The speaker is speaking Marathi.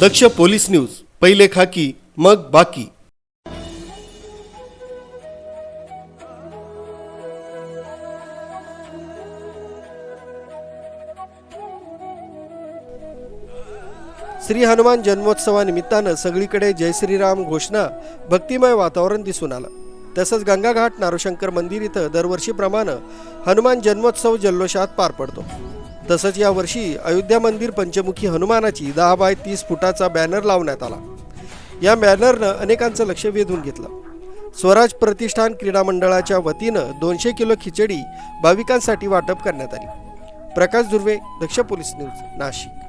दक्ष पोलीस न्यूज पहिले खाकी मग बाकी. श्री हनुमान जन्मोत्सवानिमित्तानं सगळीकडे जय श्रीराम घोषणा भक्तिमय वातावरण दिसून आलं. तसंच गंगाघाट नारोशंकर मंदिर इथं दरवर्षीप्रमाणे हनुमान जन्मोत्सव जल्लोषात पार पडतो. तसंच यावर्षी अयोध्या मंदिर पंचमुखी हनुमानाची दहा बाय तीस फुटाचा बॅनर लावण्यात आला. या बॅनरनं अनेकांचं लक्ष वेधून घेतलं. स्वराज प्रतिष्ठान क्रीडा मंडळाच्या वतीनं दोनशे किलो खिचडी भाविकांसाठी वाटप करण्यात आली. Prakash Durve Daksh police news Nashik.